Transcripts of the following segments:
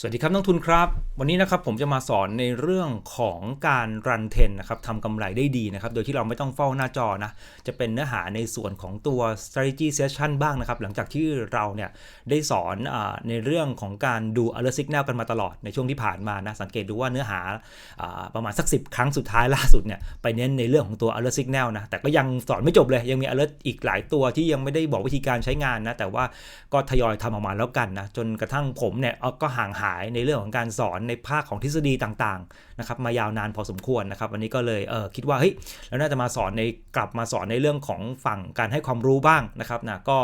สวัสดีครับนักทุนครับ วันนี้นะครับผมจะมาสอนในเรื่องของการรันเทนนะครับทำกำไรได้ดีนะครับ โดยที่เราไม่ต้องเฝ้าหน้าจอนะ จะเป็นเนื้อหาในส่วนของตัว strategy session บ้างนะครับ หลังจากที่เราเนี่ยได้สอนอในเรื่องของการดู alert signal กันมาตลอดในช่วงที่ผ่านมานะ สังเกตดูว่าเนื้อหาอประมาณสัก 10 ครั้งสุดท้ายล่าสุดเนี่ยไปเน้นในเรื่องของตัว alert signal นะ แต่ก็ยังสอนไม่จบเลย ยังมี alert อีกหลายตัวที่ยังไม่ได้บอกวิธีการใช้งานนะ แต่ว่าก็ทยอยทำออกมาแล้วกันนะ จนกระทั่งผมเนี่ยก็ห่างหายในเรื่องของการสอนในภาคของทฤษฎีต่างๆนะครับมายาวนานพอสมควรนะครับวันนี้ก็เลยเออคิดว่าเฮ้ยแล้วน่าจะมาสอนในกลับมาสอนในเรื่องของฝั่งการให้ความรู้บ้างนะครับนะก็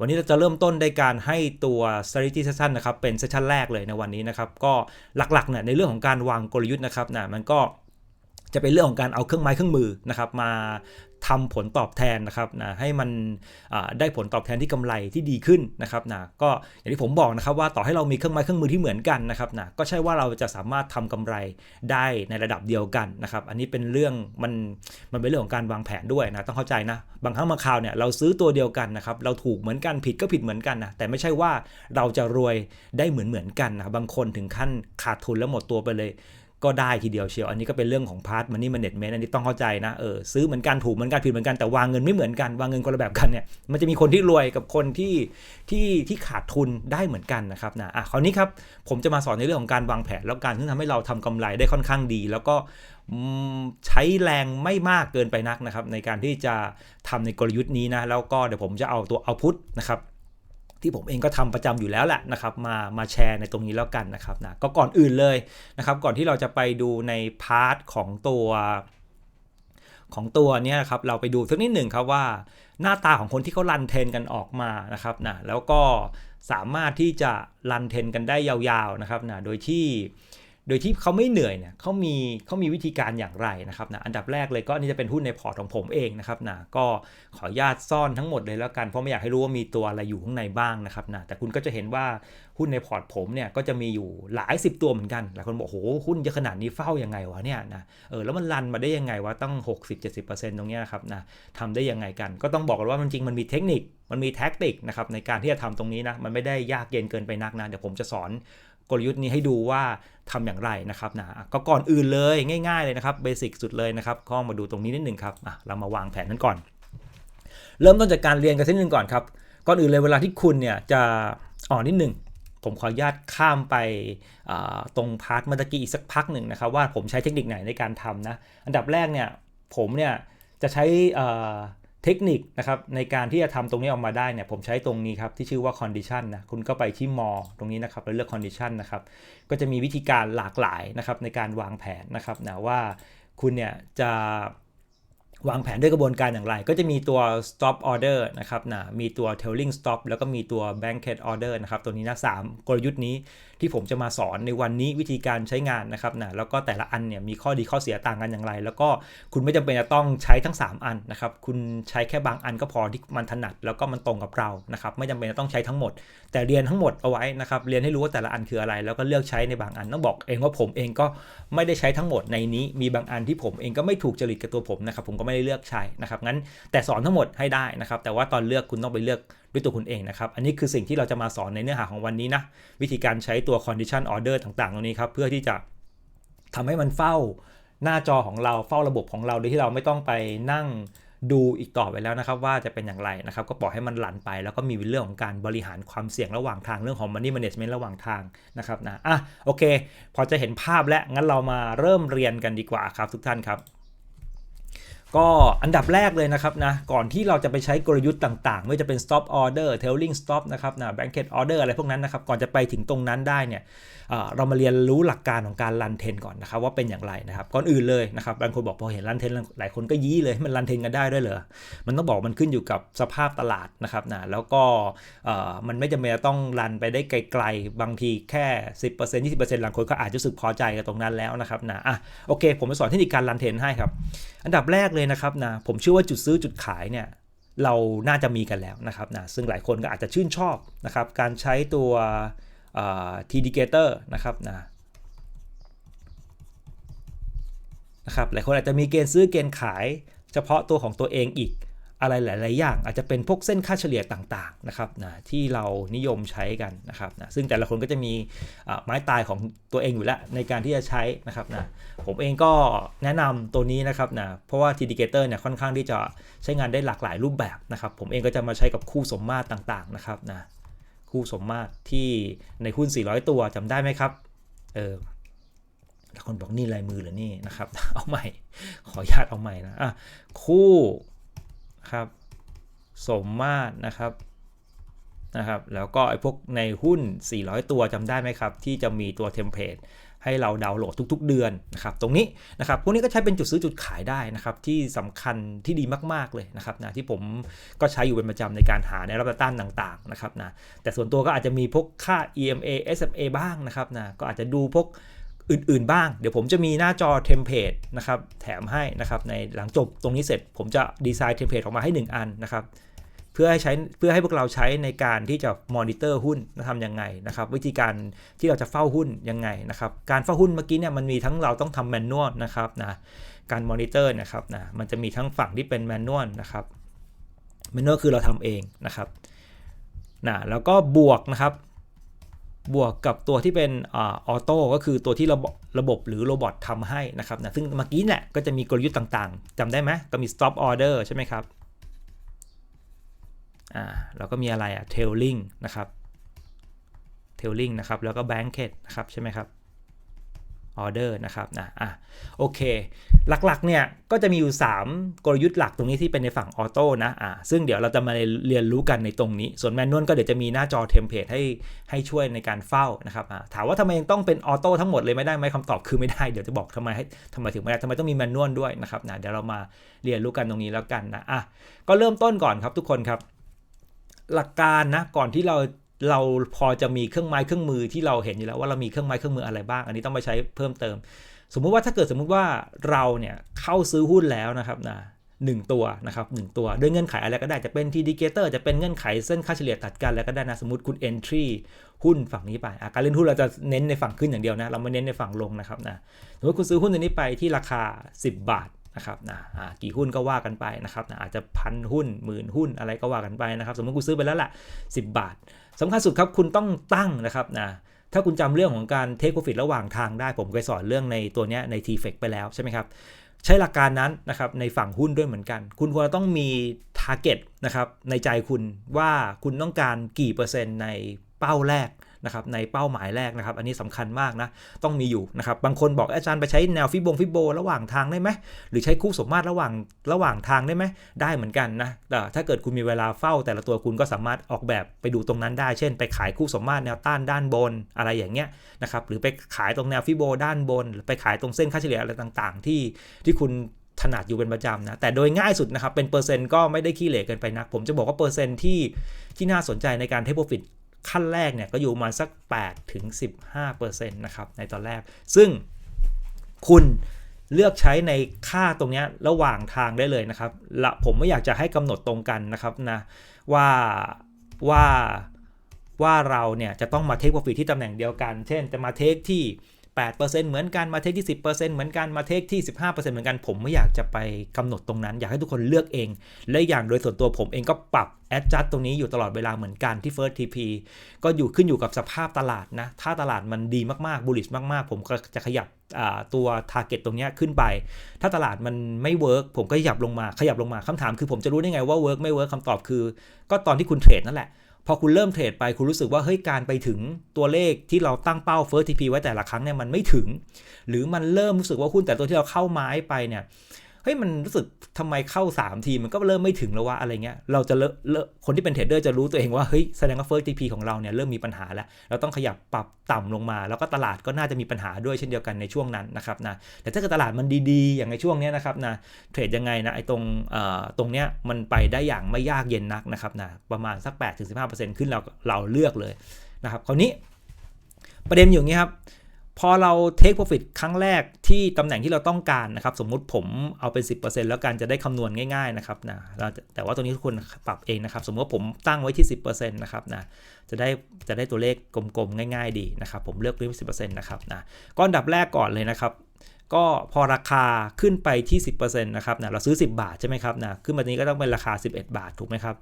วันนี้เราจะเริ่มต้นในการให้ตัว strategy session นะครับเป็นเซสชันแรกเลยในวันนี้นะครับก็หลักๆเนี่ยในเรื่องของการวางกลยุทธ์นะครับนะมันก็จะเป็นเรื่องของการเอาเครื่องไม้เครื่องมือนะครับมา ทำผลตอบแทนนะครับนะให้มันได้ผลตอบแทนที่กำไรที่ดีขึ้นนะครับนะก็อย่างที่ผมบอกนะครับว่าต่อให้เรามีเครื่องไม้เครื่องมือที่เหมือนกันนะครับนะก็ใช่ว่าเราจะสามารถทำกำไรได้ในระดับเดียวกันนะครับ อันนี้เป็นเรื่องมันมันเป็นเรื่องของการวางแผนด้วยนะต้องเข้าใจนะบางครั้งบางคราวเนี่ยเราซื้อตัวเดียวกันนะครับเราถูกเหมือนกันผิดก็ผิดเหมือนกันนะแต่ไม่ใช่ว่าเราจะรวยได้เหมือนเหมือนกันนะบางคนถึงขั้นขาดทุนแล้วหมดตัวไปเลย ก็ได้ทีเดียวเชียว อันนี้ก็เป็นเรื่องของพาร์ทมันนี่มันเน็ตเมนอันนี้ต้องเข้าใจนะ เออซื้อเหมือนกันถูกเหมือนกันผิดเหมือนกันแต่วางเงินไม่เหมือนกันวางเงินคนละแบบกันเนี่ยมันจะมีคนที่รวยกับคนที่ที่ที่ขาดทุนได้เหมือนกันนะครับนะอะคราวนี้ครับผมจะมาสอนในเรื่องของการวางแผนแล้วการที่ทำให้เราทำกำไรได้ค่อนข้างดี แล้วก็ใช้แรงไม่มากเกินไปนักนะครับในการที่จะทำในกลยุทธ์นี้นะแล้วก็เดี๋ยวผมจะเอาตัวเอาพุทนะครับ ที่ผมเองก็ทำประจำอยู่แล้วแหละนะครับมามาแชร์ในตรงนี้แล้วกันนะครับนะก็ก่อนอื่นเลยนะครับ ก่อนที่เราจะไปดูในพาร์ทของตัวของตัวเนี้ยครับเราไปดูสักนิดหนึ่งครับว่า หน้าตาของคนที่เขารันเทนกันออกมานะครับนะแล้วก็สามารถที่จะรันเทนกันได้ยาวๆนะครับนะโดยที่ โดยที่เขาไม่เหนื่อยเนี่ยเขามีเขามีวิธีการอย่างไรนะครับนะอันดับแรกเลยก็อันนี่จะเป็นหุ้นในพอร์ตของผมเองนะครับนะก็ขออนุญาตซ่อนทั้งหมดเลยแล้วกันเพราะไม่อยากให้รู้ว่ามีตัวอะไรอยู่ข้างในบ้างนะครับนะแต่คุณก็จะเห็นว่าหุ้นในพอร์ตผมเนี่ยก็จะมีอยู่หลายสิบตัวเหมือนกันหลายคนบอกโอ้โหหุ้นเยอะขนาดนี้เฝ้ายังไงวะเนี่ยนะเออแล้วมันรันมาได้ยังไงวะตั้ง 60-70%ตรงเนี้ยครับนะทำได้ยังไงกัน ก็ต้องบอกกันว่ามันจริงมันมีเทคนิคมันมีแท็กติกนะครับในการที่จะทำตรงนี้นะมันไม่ได้ยากเย็นเกินไปนักนะเดี๋ยวผมจะสอน กลยุทธ์นี้ให้ดูว่าทำอย่างไรนะครับนะก็ก่อนอื่นเลยง่าย ๆเลยนะครับเบสิกสุดเลยนะครับก็มาดูตรงนี้นิดหนึ่งครับเรามาวางแผนนั้นก่อน เริ่มต้นจากการเรียนกันสักนิดหนึ่งก่อนครับก่อนอื่นเลยเวลาที่คุณเนี่ยจะอ่อนนิดหนึ่งผมขออนุญาตข้ามไปตรงพาร์ทเมื่อกี้อีกสักพักหนึ่งนะครับว่าผมใช้เทคนิคไหนในการทำนะอันดับแรกเนี่ยผมเนี่ยจะใช้ เทคนิคนะครับในการที่จะทำตรงนี้ออกมาได้เนี่ยผมใช้ตรงนี้ครับที่ชื่อว่า condition นะคุณก็ไปที่มอตรงนี้นะครับแล้วเลือก condition นะครับก็จะมีวิธีการหลากหลายนะครับในการวางแผนนะครับนะว่าคุณเนี่ยจะ วางแผนด้วยกระบวนการอย่างไร ก็จะมีตัว stop order นะครับนะมีตัว trailing stop แล้วก็มีตัว blanket order นะครับ ตัวนี้นะสามกลยุทธ์นี้ที่ผมจะมาสอนในวันนี้วิธีการใช้งานนะครับนะแล้วก็แต่ละอันเนี่ยมีข้อดีข้อเสียต่างกันอย่างไร แล้วก็คุณไม่จำเป็นจะต้องใช้ทั้ง 3 อันนะครับ คุณใช้แค่บางอันก็พอที่มันถนัด แล้วก็มันตรงกับเรานะครับ ไม่จำเป็นจะต้องใช้ทั้งหมด แต่เรียนทั้งหมดเอาไว้นะครับ เรียนให้รู้ว่าแต่ละอันคืออะไร แล้วก็เลือกใช้ในบางอันต้องบอกเองว่าผมเองก็ไม่ได้ใช้ทั้งหมดในนี้ มีบางอันที่ผมเองก็ไม่ถูกจริตกับตัวผมนะครับ ผมก็ไม่ได้เลือกใช้นะครับงั้นแต่สอนทั้งหมดให้ได้นะครับ แต่ว่าตอนเลือกคุณต้องไปเลือกด้วยตัวคุณเองนะครับ อันนี้คือสิ่งที่เราจะมาสอนในเนื้อหาของวันนี้นะวิธีการใช้ตัว condition order ต่างๆตรงนี้ครับเพื่อที่จะทำให้มันเฝ้าหน้าจอของเราเฝ้าระบบของเราโดยที่เราไม่ต้องไปนั่งดูอีกต่อไปแล้วนะครับ ว่าจะเป็นอย่างไรนะครับ ก็ปล่อยให้มันหลั่นไป แล้วก็มีเรื่องของการบริหารความเสี่ยงระหว่างทางเรื่องของ money management ระหว่างทางนะครับนะอะโอเค พอจะเห็นภาพแล้วงั้นเรามาเริ่มเรียนกันดีกว่าครับทุกท่านครับ ก็อันดับแรกเลยนะครับนะก่อนที่เราจะไปใช้กลยุทธ์ต่างๆ ไม่ว่าจะเป็น stop order trailing stop นะครับนะ blanket order อะไรพวกนั้นนะครับ ก่อนจะไปถึงตรงนั้นได้เนี่ย เรามาเรียนรู้หลักการของการรันเทนก่อนนะครับว่าเป็นอย่างไรนะครับก่อนอื่นเลยนะครับบางคนบอกพอเห็นรันเทนหลายคนก็ยี้เลยมันรันเทนกันได้ด้วยเหรอมันต้องบอกมันขึ้นอยู่กับสภาพตลาดนะครับนะแล้วก็มันไม่จำเป็นต้องรันไปได้ไกลๆ บางทีแค่ 10% 20%หลังคนก็อาจจะรู้สึกพอใจกับตรงนั้นแล้วนะครับนะอะโอเค ผมจะสอนเทคนิคการรันเทนให้ครับ อันดับแรกเลยนะครับนะผมเชื่อว่าจุดซื้อจุดขายเนี่ยเราน่าจะมีกันแล้วนะครับนะซึ่งหลายคนก็อาจจะชื่นชอบนะครับการใช้ตัว ทีดิเกเตอร์นะครับนะนะครับหลายคนอาจจะมีเกณฑ์ซื้อเกณฑ์ขาย เฉพาะตัวของตัวเองอีกอะไรหลาย ๆ อย่างอาจจะเป็นพวกเส้นค่าเฉลี่ยต่าง ๆ นะครับนะที่เรานิยมใช้กันนะครับนะซึ่งแต่ละคนก็จะมีไม้ตายของตัวเองอยู่แล้วในการที่จะใช้นะครับนะผมเองก็แนะนำตัวนี้นะครับนะเพราะว่า t d c a t o r เนี่ยค่อนข้างที่จะใช้งานได้หลากหลายรูปแบบนะครับ ผมเองก็จะมาใช้กับคู่สมมาตรต่าง ๆ นะครับนะ คู่สมมาตรที่ในหุ้น 400 ตัวจำได้ไหมครับ เออคนบอกนี่ลายมือหรือนี่นะครับ เอาใหม่ ขออนุญาตเอาใหม่นะอะคู่ครับ สมมาตรนะครับนะครับ แล้วก็ไอ้พวกในหุ้น 400 ตัวจำได้ไหมครับ ที่จะมีตัวเทมเพลต ให้เราดาวน์โหลดทุก ๆ เดือนนะครับตรงนี้นะครับพวกนี้ก็ใช้เป็นจุดซื้อจุดขายได้นะครับที่สำคัญที่ดีมากๆเลยนะครับนะที่ผมก็ใช้อยู่เป็นประจำในการหาในรับต้านต่างๆนะครับนะแต่ส่วนตัวก็อาจจะมีพวกค่า EMA SMA บ้างนะครับนะก็อาจจะดูพวกอื่นๆบ้าง เดี๋ยวผมจะมีหน้าจอเทมเพลตนะครับแถมให้นะครับในหลังจบตรงนี้เสร็จผมจะดีไซน์เทมเพลตออกมาให้ 1 อันนะครับ พื่อให้ใช้เพื่อให้พวกเราใช้ในการที่จะมอนิเตอร์หุ้นทำยังไงนะครับ วิธีการที่เราจะเฝ้าหุ้นยังไงนะครับ การเฝ้าหุ้นเมื่อกี้เนี่ยมันมีทั้งเราต้องทำแมนนวลนะครับนะการมอนิเตอร์นะครับนะมันจะมีทั้งฝั่งที่เป็นแมนนวลนะครับแมนนวลคือเราทำเองนะครับนะแล้วก็บวกนะครับ บวกกับตัวที่เป็นออโต้ก็คือตัวที่ระบบระบบหรือโรบอททำให้นะครับนะซึ่งเมื่อกี้เนี่ยก็จะมีกลยุทธ์ต่างๆจำได้ไหมก็มี stop order ใช่ไหมครับ อ่าแล้วก็มีอะไรอะ tailing นะครับ tailing นะครับ แล้วก็ blanket นะครับ ใช่ไหมครับออเดอร์นะครับนะอะโอเค หลักๆ เนี่ย ก็จะมีอยู่ 3 กลยุทธ์หลักตรงนี้ที่เป็นในฝั่งออโต้นะอะซึ่งเดี๋ยวเราจะมาเรียนรู้กันในตรงนี้ ส่วนแมนนวลก็เดี๋ยวจะมีหน้าจอเทมเพลตให้ให้ช่วยในการเฝ้านะครับอะถามว่าทำไมต้องเป็นออโต้ทั้งหมดเลยไม่ได้ไหมคำตอบคือไม่ได้ เดี๋ยวจะบอกทำไมให้ทำไมถึงไม่ได้ทำไมต้องมีแมนนวลด้วยนะครับนะเดี๋ยวเรามาเรียนรู้กันตรงนี้แล้วกันนะอะก็เริ่มต้นก่อนครับทุกคนครับ หลักการนะก่อนที่เราเราพอจะมีเครื่องไม้เครื่องมือที่เราเห็นอยู่แล้วว่าเรามีเครื่องไม้เครื่องมืออะไรบ้าง อันนี้ต้องไปใช้เพิ่มเติม สมมุติว่าถ้าเกิดสมมุติว่าเราเนี่ยเข้าซื้อหุ้นแล้วนะครับนะหนึ่งตัวนะครับหตัว ด้วยเงื่อนไขอะไรก็ได้จะเป็นทีดีเกเตอร์จะเป็นเงื่อนไขเส้นค่าเฉลี่ยตัดกันแล้วก็ได้นะสมมติคุณ entry หุ้นฝั่งนี้ไปการเล่นหุ้นเราจะเน้นในฝั่งขึ้นอย่างเดียวนะเราไม่เน้นในฝั่งลงนะครับนะสมมติคุณซื้อหุ้นตัวนี้ไปที่ราคา 10 บาท นะครับนะกี่หุ้นก็ว่ากันไปนะครับนะอาจจะพันหุ้นหมื่นหุ้นอะไรก็ว่ากันไปนะครับ สมมติคุณซื้อไปแล้วล่ะ 10 บาทสำคัญสุดครับคุณต้องตั้งนะครับนะถ้าคุณจำเรื่องของการเทคโปรฟิตระหว่างทางได้ ผมเคยสอนเรื่องในตัวนี้ใน t f e c ไปแล้วใช่ไหมครับ ใช้หลักการนั้นนะครับในฝั่งหุ้นด้วยเหมือนกัน คุณควรต้องมี target นะครับในใจคุณว่าคุณต้องการกี่เปอร์เซ็นต์ในเป้าแรก นะครับในเป้าหมายแรกนะครับ อันนี้สำคัญมากนะต้องมีอยู่นะครับบางคนบอกอาจารย์ไปใช้แนวฟิบงฟิโบระหว่างทางได้ไหมหรือใช้คู่สมมาตรระหว่างระหว่างทางได้ไหมได้เหมือนกันนะแต่ถ้าเกิดคุณมีเวลาเฝ้า แต่ละตัวคุณก็สามารถออกแบบไปดูตรงนั้นได้เช่น ไปขายคู่สมมาตรแนวต้านด้านบนอะไรอย่างเงี้ยนะครับหรือไปขายตรงแนวฟิโบด้านบนหรือไปขายตรงเส้นค่าเฉลี่ยอะไรต่าง ๆ ที่ที่คุณถนัดอยู่เป็นประจำนะ แต่โดยง่ายสุดนะครับ เป็นเปอร์เซ็นต์ก็ไม่ได้ขี้เหร่เกินไปนัก ผมจะบอกว่าเปอร์เซ็นต์ที่ที่น่าสนใจในการเทคโปรฟิต ขั้นแรกเนี่ยก็อยู่มาสัก 8 ถึง 15%นะครับในตอนแรก ซึ่งคุณเลือกใช้ในค่าตรงนี้ระหว่างทางได้เลยนะครับละผมไม่อยากจะให้กำหนดตรงกันนะครับนะว่าว่าว่าเราเนี่ยจะต้องมาเทคโปรฟิตที่ตำแหน่งเดียวกัน เช่นจะมาเทคที่ 8%เหมือนกันมาเทคที่ 10%เหมือนกันมาเทคที่ 15%เหมือนกัน ผมไม่อยากจะไปกำหนดตรงนั้น อยากให้ทุกคนเลือกเอง และอย่างโดยส่วนตัวผมเองก็ปรับ adjust ตรงนี้อยู่ตลอดเวลาเหมือนกันที่ First TP ก็อยู่ขึ้นอยู่กับสภาพตลาดนะ ถ้าตลาดมันดีมากๆ bullish มาก ๆ ผมก็จะขยับตัว target ตรงนี้ขึ้นไป ถ้าตลาดมันไม่เวิร์กผมก็ขยับลงมาขยับลงมาคำถามคือผมจะรู้ได้ไงว่าเวิร์กไม่เวิร์กคำตอบคือ ก็ตอนที่คุณเทรดนั่นแหละ พอคุณเริ่มเทรดไปคุณรู้สึกว่าเฮ้ยการไปถึงตัวเลขที่เราตั้งเป้า First TP ไว้แต่ละครั้งเนี่ยมันไม่ถึง หรือมันเริ่มรู้สึกว่าหุ้นแต่ตัวที่เราเข้าไม้ไปเนี่ย เฮ้ยมันรู้สึกทำไมเข้า 3 ทีมันก็เริ่มไม่ถึงแล้วว่าอะไรเงี้ยเราจะเลอะคนที่เป็นเทรดเดอร์จะรู้ตัวเองว่าเฮ้ยแสดงว่า first TP ของเราเนี่ยเริ่มมีปัญหาแล้ว เราต้องขยับปรับต่ำลงมา แล้วก็ตลาดก็น่าจะมีปัญหาด้วยเช่นเดียวกันในช่วงนั้นนะครับนะแต่ถ้าเกิดตลาดมันดีๆ อย่างในช่วงนี้นะครับนะเทรดยังไงนะไอ้ตรงตรงเนี้ยมันไปได้อย่างไม่ยากเย็นนักนะครับนะประมาณสัก8-15%ขึ้นเราเราเลือกเลยนะครับคราวนี้ประเด็นอยู่งี้ครับ พอเรา take profit ครั้งแรกที่ตำแหน่งที่เราต้องการนะครับ สมมุติผมเอาเป็น 10%แล้วกันจะได้คำนวณง่ายๆนะครับนะแต่ว่าตัวนี้ทุกคนปรับเองนะครับ สมมติว่าผมตั้งไว้ที่ 10%นะครับนะจะได้จะได้ตัวเลขกลมๆง่ายๆดีนะครับ ผมเลือกเรื่อง10%นะครับนะก้อนดับแรกก่อนเลยนะครับก็พอราคาขึ้นไปที่ 10%นะครับนะเราซื้อ 10 บาทใช่ไหมครับนะขึ้นมาตรงนี้ก็ต้องเป็นราคา 11 บาทถูกไหมครับ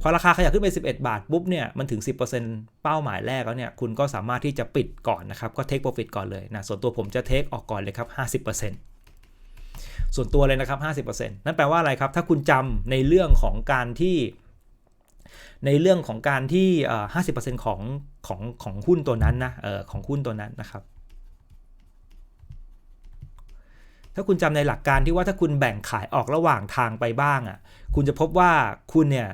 พอราคาขยับขึ้นไป 11 บาทปุ๊บเนี่ยมันถึง 10%เป้าหมายแรกแล้วเนี่ยคุณก็สามารถที่จะปิดก่อนนะครับก็ take profit ก่อนเลยนะส่วนตัวผมจะ take ออกก่อนเลยครับ 50%ส่วนตัวเลยนะครับ 50%นั่นแปลว่าอะไรครับ ถ้าคุณจำในเรื่องของการที่ ในเรื่องของการที่เอ่อ50%ของของของหุ้นตัวนั้นนะเออของหุ้นตัวนั้นนะครับถ้าคุณจำในหลักการที่ว่าถ้าคุณแบ่งขายออกระหว่างทางไปบ้างอะ คุณจะพบว่าคุณเนี่ย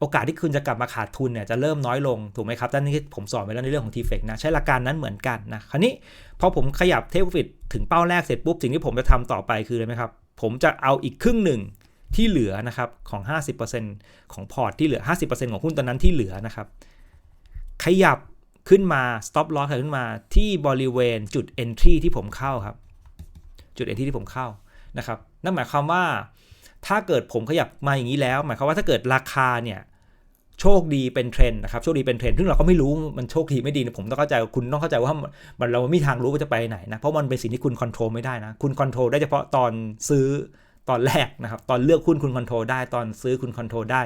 โอกาสที่คุณจะกลับมาขาดทุนเนี่ยจะเริ่มน้อยลงถูกไหมครับด้านนี้ผมสอนไปแล้วในเรื่องของ t f e c นะใช้หลักการนั้นเหมือนกันนะคราวนี้พอผมขยับเทคฟิตถึงเป้าแรกเสร็จปุ๊บสิ่งที่ผมจะทำต่อไปคืออะไรไหมครับผมจะเอาอีกครึ่งหนึ่งที่เหลือนะครับของ 50%ของพอร์ตที่เหลือ 50%ของหุ้นตัวนั้นที่เหลือนะครับ ขยับขึ้นมา stop loss ขยับขึ้นมาที่บริเวณจุด entry ที่ผมเข้าครับ จุด entry ที่ผมเข้านะครับ นั่นหมายความว่า ถ้าเกิดผมขยับมาอย่างนี้แล้ว หมายความว่าถ้าเกิดราคาเนี่ยโชคดีเป็นเทรนด์นะครับโชคดีเป็นเทรนด์ซึ่งเราก็ไม่รู้มันโชคดีไม่ดีนะผมต้องเข้าใจคุณต้องเข้าใจว่ามันเราไม่มีทางรู้ว่าจะไปไหนนะเพราะมันเป็นสิ่งที่คุณควบคุมไม่ได้นะคุณควบคุมได้เฉพาะตอนซื้อตอนแรกนะครับตอนเลือกหุ้นคุณควบคุมได้ ตอนซื้อคุณควบคุมได้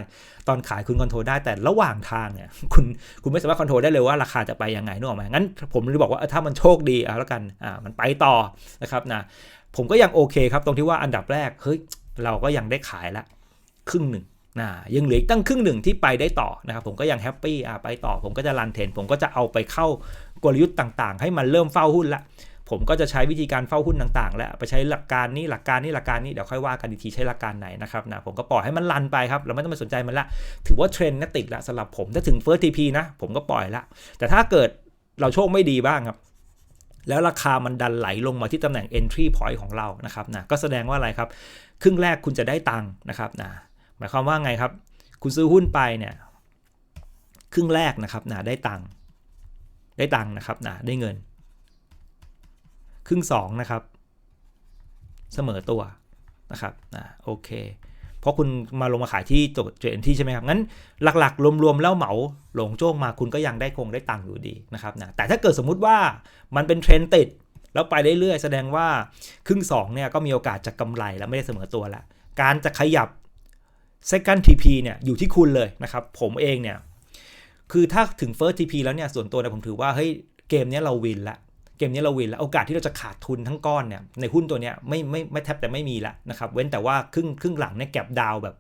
ตอนขายคุณควบคุมได้แต่ระหว่างทางเนี่ยคุณคุณไม่สามารถควบคุมได้เลยว่าราคาจะไปยังไงนึกออกไหมงั้นผมเลยบอกว่าถ้ามันโชคดีอะแล้วกันอ่ามันไปต่อนะครับนะผมก็ยังโอเคครับตรงที่ว่าอันดับแรกเฮ้ย เราก็ยังได้ขายละครึ่งหนึ่งนะยังเหลืออีกตั้งครึ่งหนึ่งที่ไปได้ต่อนะครับผมก็ยังแฮปปี้อะไปต่อ ผมก็จะรันเทรนผมก็จะเอาไปเข้ากลยุทธ์ต่างๆ ให้มันเริ่มเฝ้าหุ้นละผมก็จะใช้วิธีการเฝ้าหุ้นต่างๆ แล้วไปใช้หลักการนี้หลักการนี้หลักการนี้เดี๋ยวค่อยว่ากันอีกทีใช้หลักการไหนนะครับนะผมก็ปล่อยให้มันรันไปครับเราไม่ต้องไปสนใจมันละถือว่าเทรนด์นติดละสำหรับผมถ้าถึง First TP นะผมก็ปล่อยละแต่ถ้าเกิดเราโชคไม่ดีบ้างครับ แล้วราคามันดันไหลลงมาที่ตำแหน่ง entry point ของเรานะครับนะก็แสดงว่าอะไรครับ ครึ่งแรกคุณจะได้ตังค์นะครับนะหมายความว่าไงครับ คุณซื้อหุ้นไปเนี่ยครึ่งแรกนะครับนะได้ตังค์ได้ตังค์นะครับนะได้เงิน ครึ่งสองนะครับเสมอตัวนะครับนะโอเค เพราะคุณมาลงมาขายที่จุดจุดเอ็นที่ใช่ไหมครับงั้นหลักๆ รวมๆแล้วเหมาหลงโจ้งมาคุณก็ยังได้คงได้ตังค์อยู่ดีนะครับนะแต่ถ้าเกิดสมมุติว่ามันเป็นเทรนติดแล้วไปเรื่อยๆ แสดงว่าครึ่ง2เนี่ยก็มีโอกาสจะกำไรแล้วไม่ได้เสมอตัวละ การจะขยับ second TP เนี่ยอยู่ที่คุณเลยนะครับ ผมเองเนี่ย คือถ้าถึง first TP แล้วเนี่ยส่วนตัวเนี่ยผมถือว่าเฮ้ยเกมนี้เราวินละ เกมนี้เราวินแล้วโอกาสที่เราจะขาดทุนทั้งก้อนเนี่ยในหุ้นตัวเนี้ยไม่ไม่ไม่แทบแต่ไม่มีละนะครับเว้นแต่ว่าครึ่งครึ่งหลังเนี่ยแก็บดาวแบบ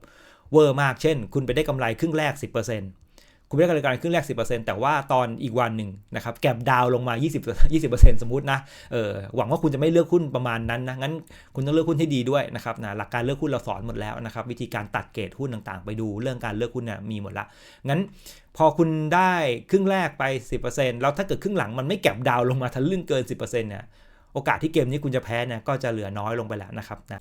เวอร์มากเช่น คุณไปได้กำไรครึ่งแรก 10%คุณไปได้กำไรครึ่งแรก 10%แต่ว่าตอนอีกวันหนึ่งนะครับแก็บดาวลงมา 20 20%สมมุตินะเออหวังว่าคุณจะไม่เลือกหุ้นประมาณนั้นนะงั้นคุณต้องเลือกหุ้นที่ดีด้วยนะครับนะหลักการเลือกหุ้นเราสอนหมดแล้วนะครับวิธีการตัดเกรดหุ้นต่างๆ ไปดูเรื่องการเลือกหุ้นเนี่ยมีหมดละงั้น พอคุณได้ครึ่งแรกไป 10%แล้วถ้าเกิดครึ่งหลังมันไม่แก็บดาวลงมาทะลึ่งเกิน 10%เนี่ยโอกาสที่เกมนี้คุณจะแพ้เนี่ยก็จะเหลือน้อยลงไปแล้วนะครับนะ